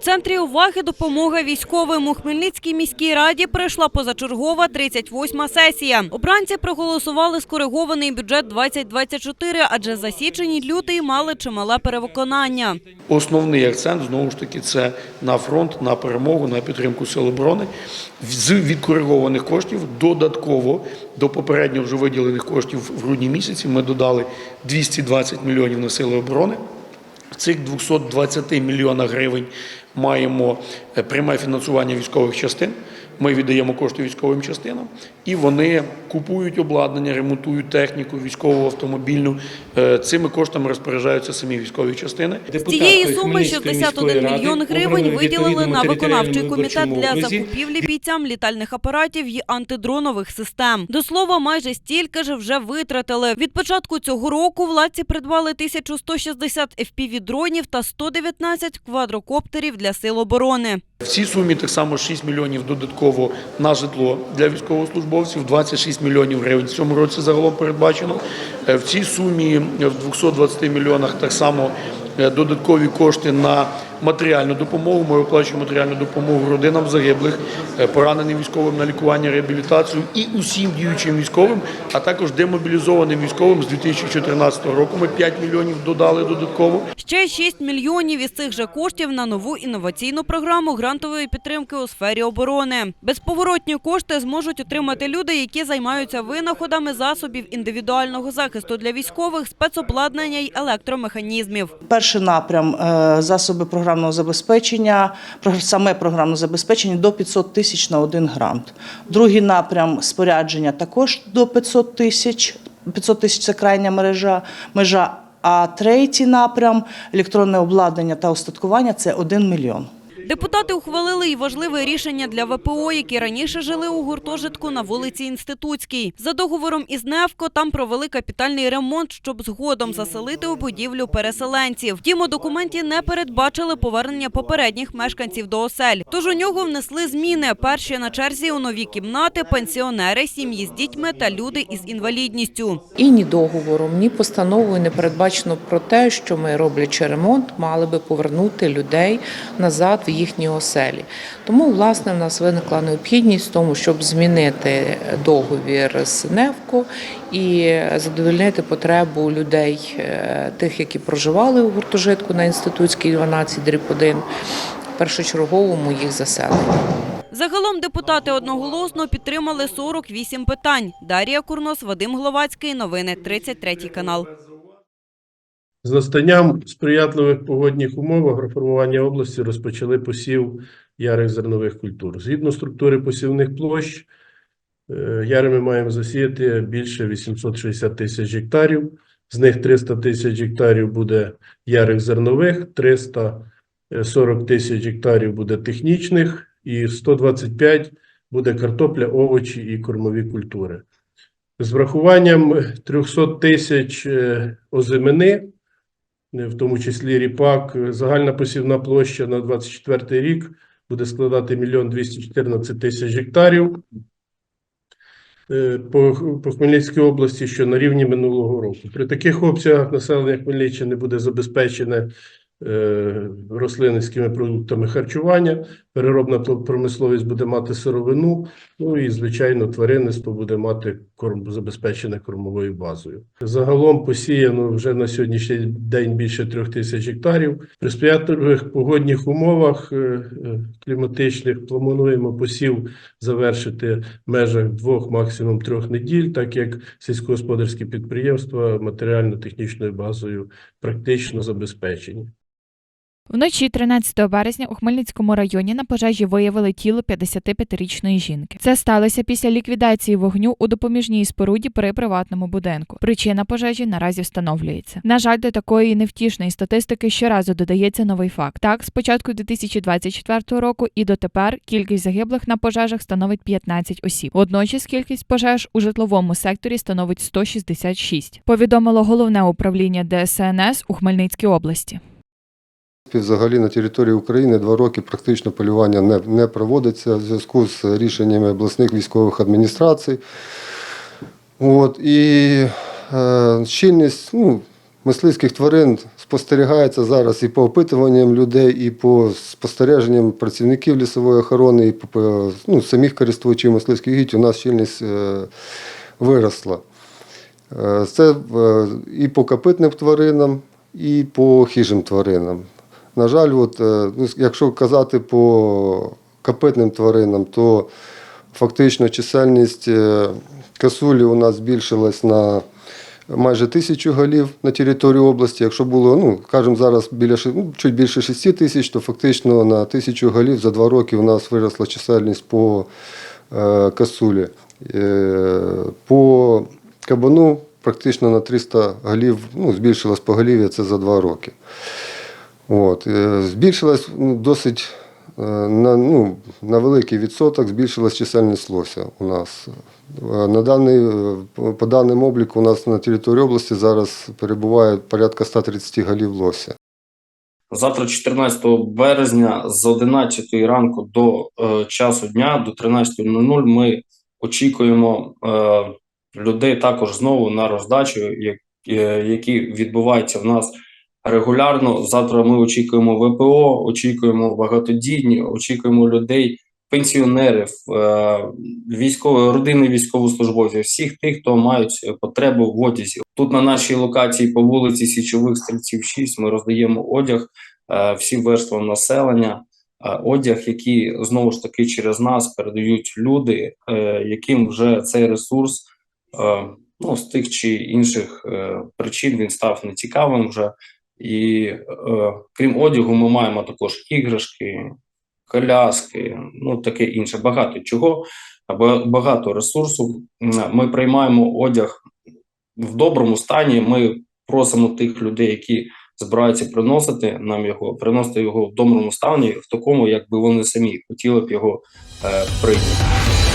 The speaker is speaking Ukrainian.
центрі уваги допомога військовим у Хмельницькій міській раді пройшла позачергова 38-ма сесія. Обранці проголосували скоригований бюджет 2024, адже за січень лютий мали чимале перевиконання. Основний акцент знову ж таки це на фронт, на перемогу, на підтримку сил оборони. З відкоригованих коштів додатково до попередньо вже виділених коштів в грудні місяці ми додали 220 мільйонів на сили оборони. В цих 220 мільйонах гривень маємо е, пряме фінансування військових частин. Ми віддаємо кошти військовим частинам, і вони купують обладнання, ремонтують техніку, військову автомобільну. Е, Цими коштами розпоряджаються самі військові частини. З цієї суми 61 мільйон гривень виділили на виконавчий комітет для закупівлі бійцям літальних апаратів і антидронових систем. До слова, майже стільки ж вже витратили. Від початку цього року владці придбали 1160 FPV-дронів та 119 квадрокоптерів для сил оборони. В цій сумі так само 6 мільйонів додатково на житло для військовослужбовців, 26 мільйонів гривень в цьому році загалом передбачено. Е, В цій сумі в 220 мільйонах так само е, додаткові кошти на матеріальну допомогу. Ми виплачуємо матеріальну допомогу родинам загиблих, е, пораненим військовим на лікування, реабілітацію і усім діючим військовим, а також демобілізованим військовим з 2014 року. Ми 5 мільйонів додали додатково. Ще 6 мільйонів із цих же коштів на нову інноваційну програму грантової підтримки у сфері оборони. Безповоротні кошти зможуть отримати люди, які займаються винаходами засобів індивідуального захисту для військових, спецобладнання й електромеханізмів. Перший напрям е, засоби програмного забезпечення, саме програмне забезпечення до 500 тисяч на один грант. Другий напрям спорядження також до 500 тисяч. 500 тисяч це крайня мережа межа. А третій напрям електронне обладнання та устаткування це 1 мільйон. Депутати ухвалили й важливе рішення для ВПО, які раніше жили у гуртожитку на вулиці Інститутській. За договором із НЕВКО там провели капітальний ремонт, щоб згодом заселити у будівлю переселенців. Втім, у документі не передбачили повернення попередніх мешканців до осель. Тож у нього внесли зміни. Перші на черзі у нові кімнати, пенсіонери, сім'ї з дітьми та люди із інвалідністю. І ні договором, ні постановою не передбачено про те, що ми, роблячи ремонт, мали би повернути людей назад в їхні оселі. Тому, власне, в нас виникла необхідність в тому, щоб змінити договір з НЕВКО і задовольнити потребу людей, е, тих, які проживали у гуртожитку на інститутській 12 дріб 1, першочерговому їх заселенню. Загалом депутати одноголосно підтримали 48 питань. Дар'я Курнос, Вадим Гловацький. Новини 33 канал. З настанням сприятливих погодних умов агроформування області розпочали посів ярих зернових культур. Згідно структури посівних площ, е, яри ми маємо засіяти більше 860 тисяч гектарів. З них 300 тисяч гектарів буде ярих зернових, 340 тисяч гектарів буде технічних і 125 буде картопля, овочі і кормові культури. З врахуванням 300 тисяч е, озимини, е, в тому числі ріпак, е, загальна посівна площа на 24 рік буде складати 1 214 тисяч гектарів е, по, по Хмельницькій області, що на рівні минулого року. При таких обсягах населення Хмельниччини буде забезпечене е, рослинницькими продуктами харчування, переробна промисловість буде мати сировину, ну і, звичайно, тваринництво буде мати корм, забезпечене кормовою базою. Загалом посіяно вже на сьогоднішній день більше трьох тисяч гектарів. При сприятливих погодних умовах е, е, кліматичних плануємо посів завершити в межах двох, максимум трьох неділь, так як сільськогосподарські підприємства матеріально-технічною базою практично забезпечені. Вночі 13 березня у Хмельницькому районі на пожежі виявили тіло 55-річної жінки. Це сталося після ліквідації вогню у допоміжній споруді при приватному будинку. Причина пожежі наразі встановлюється. На жаль, до такої невтішної статистики щоразу додається новий факт. Так, з початку 2024 року і дотепер кількість загиблих на пожежах становить 15 осіб. Водночас кількість пожеж у житловому секторі становить 166. Повідомило головне управління ДСНС у Хмельницькій області. Взагалі на території України два роки практично полювання не, не проводиться в зв'язку з рішеннями обласних військових адміністрацій. От, і е, щільність, ну, мисливських тварин спостерігається зараз і по опитуванням людей, і по спостереженням працівників лісової охорони, і по ну, самих користувачів мисливських гідь у нас щільність е, виросла. Е, Це е, і по копитним тваринам, і по хижим тваринам. На жаль, от, е, ну, якщо казати по копитним тваринам, то фактично чисельність е, косулі у нас збільшилась на майже тисячу голів на території області. Якщо було, ну, кажемо, зараз біля, ну, чуть більше 6 тисяч, то фактично на тисячу голів за два роки у нас виросла чисельність по е, косулі. Е, по кабану практично на 300 голів, ну, збільшилось поголів'я це за два роки. От. е, Збільшилась ну, досить е, на, ну, на великий відсоток збільшилась чисельність лося у нас. Е, На даний, по- по даним обліку у нас на території області зараз перебуває порядка 130 голів лося. Завтра, 14 березня, з 11 ранку до е, часу дня, до 13.00 ми очікуємо е, людей також знову на роздачу, як, е, які відбуваються в нас регулярно. Завтра ми очікуємо ВПО, очікуємо багатодітні, очікуємо людей, пенсіонерів, е, військової родини військовослужбовців, всіх тих, хто мають потребу в одязі. Тут на нашій локації по вулиці Січових стрільців 6 ми роздаємо одяг е, всім верствам населення. е, Одяг, який знову ж таки через нас передають люди, яким вже цей ресурс ну, з тих чи інших причин він став нецікавим вже. І е, крім одягу, ми маємо також іграшки, коляски, ну таке інше. Багато чого, ба- багато ресурсу. Ми приймаємо одяг в доброму стані. Ми просимо тих людей, які збираються приносити нам його, приносити його в доброму стані, в такому, якби вони самі хотіли б його е, прийняти.